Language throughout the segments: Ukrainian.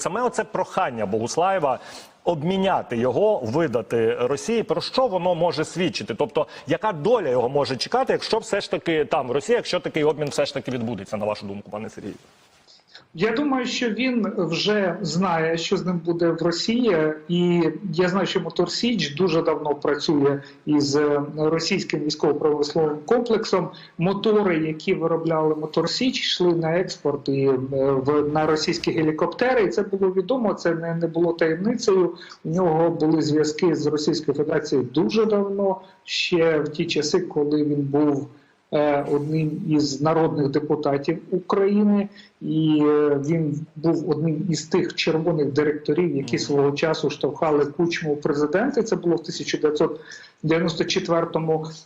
саме оце прохання Богуслаєва обміняти його, видати Росії. Про що воно може свідчити? Тобто, яка доля його може чекати, якщо все ж таки там Росія, якщо такий обмін все ж таки відбудеться, на вашу думку, пане Сергію? Я думаю, що він вже знає, що з ним буде в Росії, і я знаю, що Мотор Січ дуже давно працює із е, російським військово-промисловим комплексом. Мотори, які виробляли Мотор Січ, йшли на експорт і е, в на російські гелікоптери. І це було відомо. Це не, не було таємницею. У нього були зв'язки з Російською Федерацією дуже давно, ще в ті часи, коли він був одним із народних депутатів України, і е, він був одним із тих червоних директорів, які свого часу штовхали кучму в президенти. Це було в 1994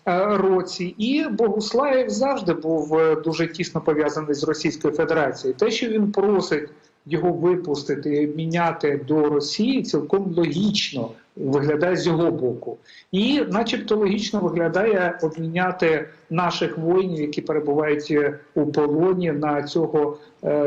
е, році. І Богуслаєв завжди був е, дуже тісно пов'язаний з Російською Федерацією. Те, що він просить його випустити і міняти до Росії, цілком логічно виглядає з його боку, і, начебто, логічно виглядає обміняти наших воїнів, які перебувають у полоні на цього е,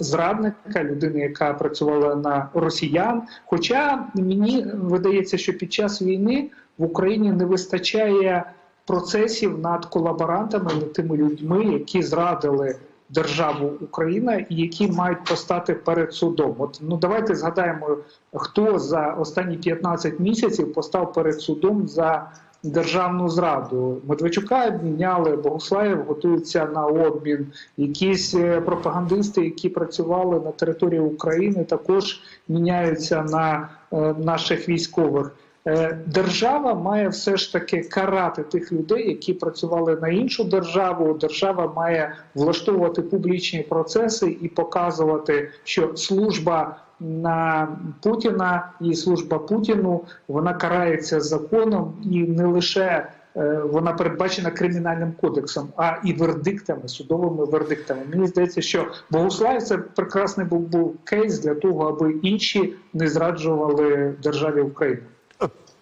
зрадника, людини, яка працювала на росіян. Хоча мені видається, що під час війни в Україні не вистачає процесів над колаборантами, над тими людьми, які зрадили державу Україна і які мають постати перед судом. От ну давайте згадаємо, хто за останні 15 місяців постав перед судом за державну зраду. Медведчука обміняли, Богуслаєв готується на обмін. Якісь е, пропагандисти, які працювали на території України, також міняються на е, наших військових. Е, Держава має все ж таки карати тих людей, які працювали на іншу державу. Держава має влаштовувати публічні процеси і показувати, що служба на Путіна і служба Путіну вона карається законом і не лише. е, Вона передбачена кримінальним кодексом, а і вердиктами, судовими вердиктами. Мені здається, що Богуслав це прекрасний був, кейс для того, аби інші не зраджували державі Україна.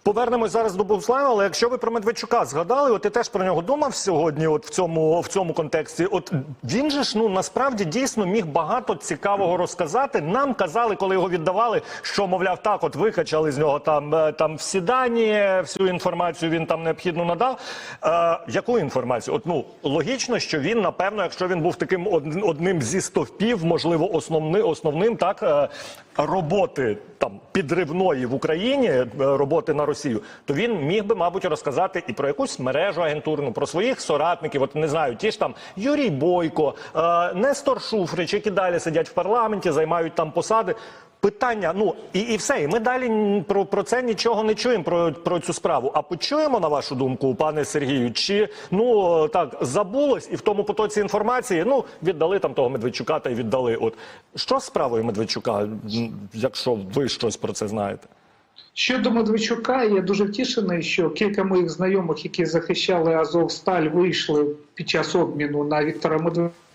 Повернемось зараз до Богуслава, але якщо ви про Медведчука згадали, от ти теж про нього думав сьогодні, от в цьому в цьому контексті. От він же ж ну насправді дійсно міг багато цікавого розказати. Нам казали, коли його віддавали, що мовляв, так, от викачали з нього там, е, там всі дані, всю інформацію він там необхідно надав. Е, яку інформацію? От ну логічно, що він напевно, якщо він був таким од- одним зі стовпів, можливо, основни, основним так е, роботи там підривної в Україні, е, роботи на Росію, то він міг би, мабуть, розказати і про якусь мережу агентурну, про своїх соратників. От не знаю, ті ж там Юрій Бойко, е, Нестор Шуфрич, які далі сидять в парламенті, займають там посади. Питання, ну і, і все. І ми далі про, про це нічого не чуємо про, про цю справу. А почуємо на вашу думку, пане Сергію, чи ну так забулось і в тому потоці інформації ну віддали там того Медведчука та й віддали. От що з справою Медведчука, якщо ви щось про це знаєте? Щодо Медведчука, я дуже втішений, що кілька моїх знайомих, які захищали Азовсталь, вийшли під час обміну на Віктора Медведчука.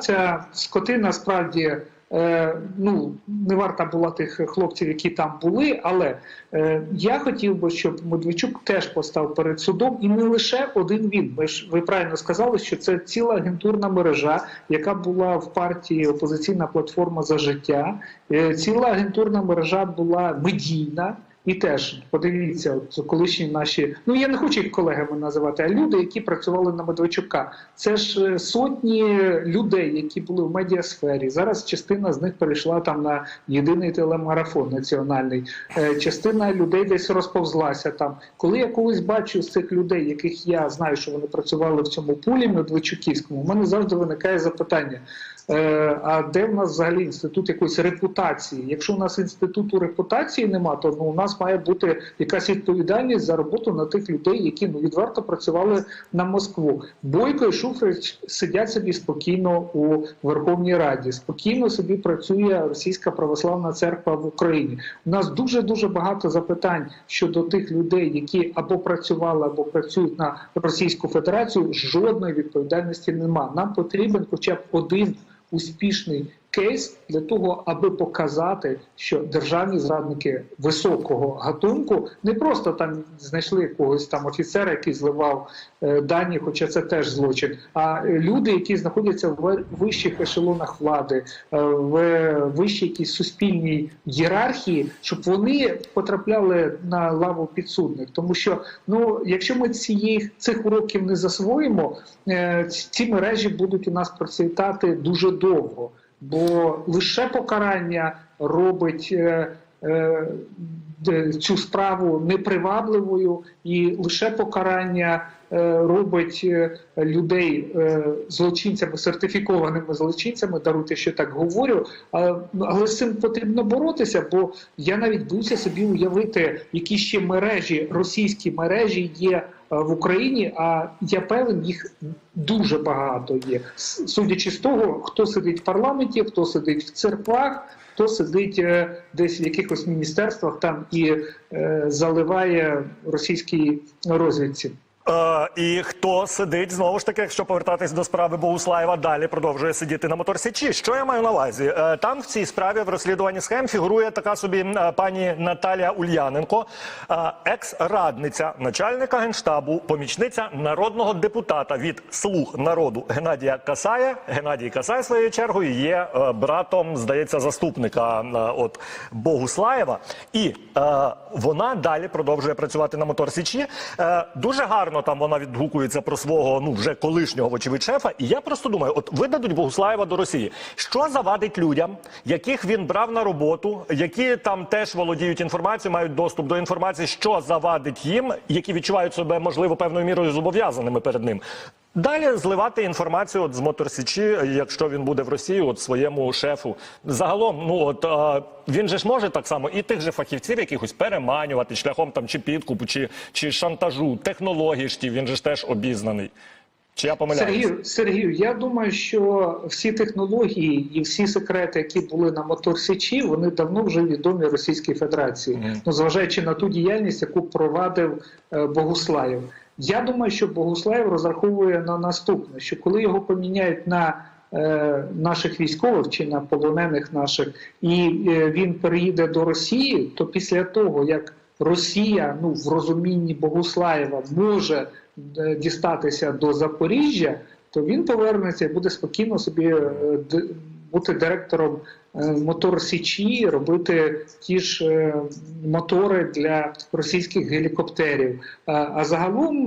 Ця скотина справді е, ну не варта була тих хлопців, які там були. Але е, я хотів би, щоб Медведчук теж постав перед судом, і не лише один він. Ви ж ви правильно сказали, що це ціла агентурна мережа, яка була в партії опозиційна платформа за життя. Е, ціла агентурна мережа була медійна. І теж подивіться, от колишні наші, ну я не хочу їх колегами називати, а люди, які працювали на Медведчука. Це ж е, сотні людей, які були в медіасфері. Зараз частина з них перейшла там на єдиний телемарафон національний. Е, Частина людей десь розповзлася там. Коли я колись бачу з цих людей, яких я знаю, що вони працювали в цьому пулі Медведчуківському, у мене завжди виникає запитання. Е, А де в нас взагалі інститут якоїсь репутації? Якщо у нас інституту репутації нема, то ну у нас має бути якась відповідальність за роботу на тих людей, які ну відверто працювали на Москву. Бойко і Шуфрич сидять собі спокійно у Верховній Раді. Спокійно собі працює Російська православна церква в Україні. У нас дуже дуже багато запитань щодо тих людей, які або працювали, або працюють на Російську Федерацію. Жодної відповідальності нема. Нам потрібен хоча б один успішний кейс для того, аби показати, що державні зрадники високого гатунку не просто там знайшли якогось там офіцера, який зливав е, дані, хоча це теж злочин. А люди, які знаходяться в вищих ешелонах влади, е, в вищій якійсь суспільній ієрархії, щоб вони потрапляли на лаву підсудних. Тому що ну, якщо ми цієї цих уроків не засвоїмо, е, ці мережі будуть у нас процвітати дуже довго. Бо лише покарання робить е, е, цю справу непривабливою, і лише покарання е, робить людей злочинцями, сертифікованими злочинцями, даруйте, що так говорю. Але з цим потрібно боротися, бо я навіть боюся собі уявити, які ще мережі, російські мережі є в Україні. А я певен, їх дуже багато є. Судячи з того, хто сидить в парламенті, хто сидить в церквах, хто сидить е, десь в якихось міністерствах там і е, заливає російській розвідці. Е, і хто сидить знову ж таки, якщо повертатись до справи Богуслаєва, далі продовжує сидіти на моторсічі. Що я маю на увазі? Е, там в цій справі в розслідуванні схем фігурує така собі е, пані Наталія Ульяненко, е, екс-радниця начальника генштабу, помічниця народного депутата від слуг народу Геннадія Касая. Геннадій Касай своєю чергою є е, братом, здається, заступника е, от Богуслаєва. І е, вона далі продовжує працювати на моторсічі. Е, дуже гарно там вона відгукується про свого ну вже колишнього вочевидь шефа. І я просто думаю, от видадуть Богуслаєва до Росії. Що завадить людям, яких він брав на роботу, які там теж володіють інформацією, мають доступ до інформації, що завадить їм, які відчувають себе можливо певною мірою зобов'язаними перед ним. Далі зливати інформацію от з моторсічі, якщо він буде в Росії, от своєму шефу. Загалом, ну от а, він же ж може так само і тих же фахівців якихось переманювати шляхом там чи підкупу, чи, чи шантажу, технології ж ті, він же ж теж обізнаний. Чи я помиляюсь? Сергію, Сергію, я думаю, що всі технології і всі секрети, які були на моторсічі, вони давно вже відомі Російській Федерації, Мгм. ну зважаючи на ту діяльність, яку провадив е, Богуслаєв. Я думаю, що Богуслаєв розраховує на наступне: що коли його поміняють на е, наших військових чи на полонених наших, і е, він переїде до Росії, то після того як Росія, ну в розумінні Богуслаєва, може е, дістатися до Запоріжжя, то він повернеться і буде спокійно собі е, бути директором е, мотор Січі, робити ті ж мотори для російських гелікоптерів. А, загалом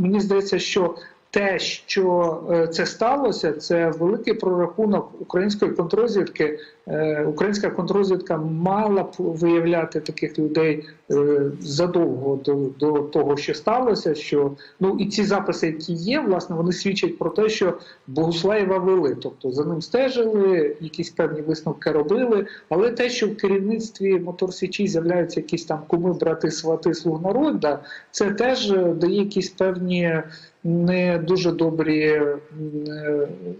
мені здається, що те, що е, це сталося, це великий прорахунок української контрозвідки. Е, Українська контрозвідка мала б виявляти таких людей е, задовго до, до того, що сталося. Що ну і ці записи, які є, власне, вони свідчать про те, що Богуслаєва вели, тобто за ним стежили, якісь певні висновки робили. Але те, що в керівництві Мотор Січі з'являються якісь там куми, брати, свати, слуг народа, це теж дає якісь певні не дуже добрі е,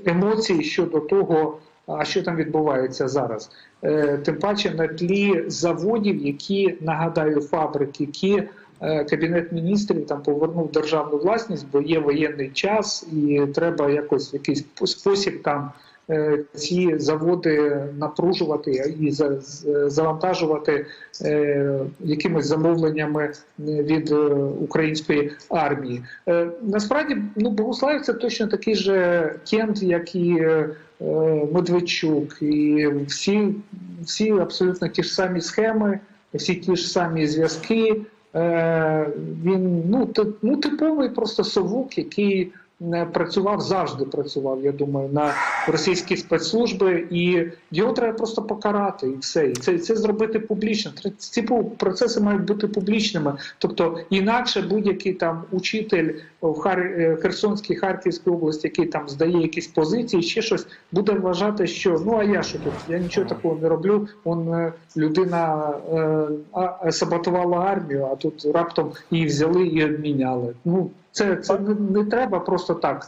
емоції щодо того, а що там відбувається зараз. Е, Тим паче на тлі заводів, які нагадаю, фабрики, які е, кабінет міністрів там повернув державну власність, бо є воєнний час, і треба якось в якийсь спосіб там. Е, Ці заводи напружувати і завантажувати е, якимись замовленнями від е, української армії. Насправді, ну Богуславів це точно такий же кент, як і Медведчук, і всі, всі абсолютно ті ж самі схеми, всі ті ж самі зв'язки. Він ну, ну типовий просто совок, який е, працював завжди працював, я думаю, на російські спецслужби, і його треба просто покарати, і все. І це, це зробити публічно. Ці процеси мають бути публічними. Тобто, інакше будь-який там учитель в Хар... е, Херсонській Харківській області, який там здає якісь позиції, ще щось, буде вважати, що ну а я що тут? Я нічого такого не роблю. Он е, людина е, саботувала армію, а тут раптом її взяли і обміняли. Ну це, це не, треба просто так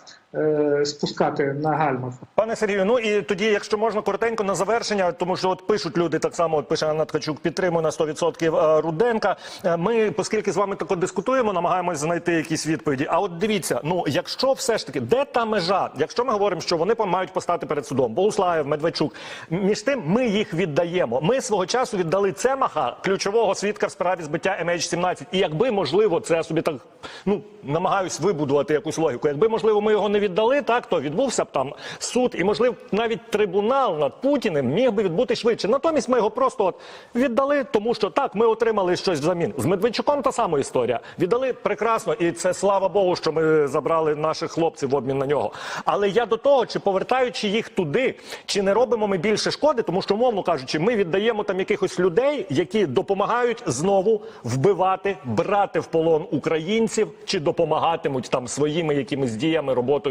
спускати на гальмах. Пане Сергію, ну і тоді, якщо можна коротенько на завершення, тому що от пишуть люди так само, от пише Анна Ткачук, підтримує на 100% е, Руденка. Е, Ми, оскільки з вами тако дискутуємо, намагаємось знайти якісь відповіді. А от дивіться, ну якщо все ж таки, де та межа? Якщо ми говоримо, що вони мають постати перед судом, Богуслаєв, Медведчук, між тим ми їх віддаємо. Ми свого часу віддали Цемаха, ключового свідка в справі збиття MH17. І якби можливо, це я собі так ну намагаюсь вибудувати якусь логіку. Якби можливо, ми його не віддали, так то відбувся б там суд, і можливо навіть трибунал над Путіним міг би відбути швидше. Натомість ми його просто от віддали, тому що так ми отримали щось взамін. З Медведчуком та сама історія. Віддали прекрасно, і це слава Богу, що ми забрали наших хлопців в обмін на нього. Але я до того, чи повертаючи їх туди, чи не робимо ми більше шкоди, тому що, мовно кажучи, ми віддаємо там якихось людей, які допомагають знову вбивати, брати в полон українців, чи допомагатимуть там своїми якимись діями, роботою.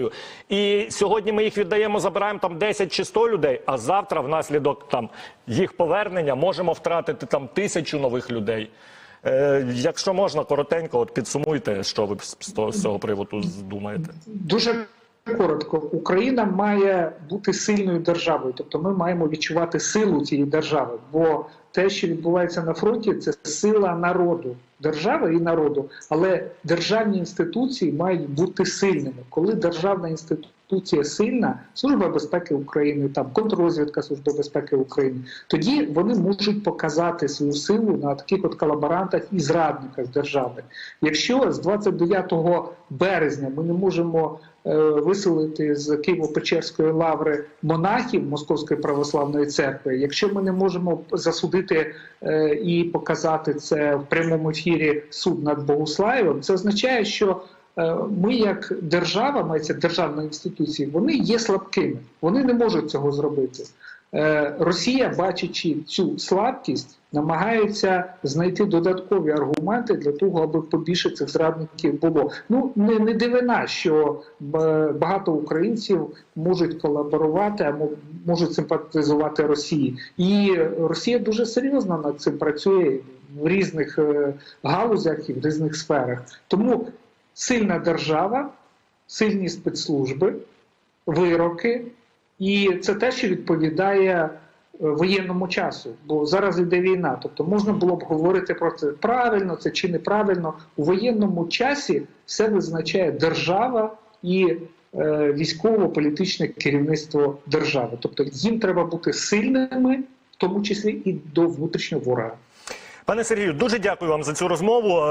І сьогодні ми їх віддаємо, забираємо там 10 чи 100 людей, а завтра, внаслідок там їх повернення, можемо втратити там тисячу нових людей. Е, якщо можна, коротенько, от підсумуйте, що ви з того- з цього приводу думаєте. Дуже коротко, Україна має бути сильною державою, тобто ми маємо відчувати силу цієї держави. Бо те, що відбувається на фронті, це сила народу, держави і народу. Але державні інституції мають бути сильними. Коли державна інституція сильна, служба безпеки України, там контррозвідка Служби безпеки України, тоді вони можуть показати свою силу на таких от колаборантах і зрадниках держави. Якщо з 29 березня ми не можемо е, виселити з Києво-Печерської лаври монахів Московської православної церкви, якщо ми не можемо засудити е, і показати це в прямому ефірі суд над Богуслаєвим, це означає, що е, ми, як держава, мається державні інституції, вони є слабкими, вони не можуть цього зробити. Е, Росія, бачачи цю слабкість, намагається знайти додаткові аргументи для того, аби побільше цих зрадників було. Ну не, не дивина, що багато українців можуть колаборувати, а можуть симпатизувати Росії. І Росія дуже серйозно над цим працює в різних е, галузях і в різних сферах. Тому сильна держава, сильні спецслужби, вироки. І це те, що відповідає е, воєнному часу, бо зараз йде війна. Тобто можна було б говорити про це правильно, це чи неправильно. У воєнному часі все визначає держава і е, військово-політичне керівництво держави. Тобто їм треба бути сильними, в тому числі і до внутрішнього ворога. Пане Сергію, дуже дякую вам за цю розмову.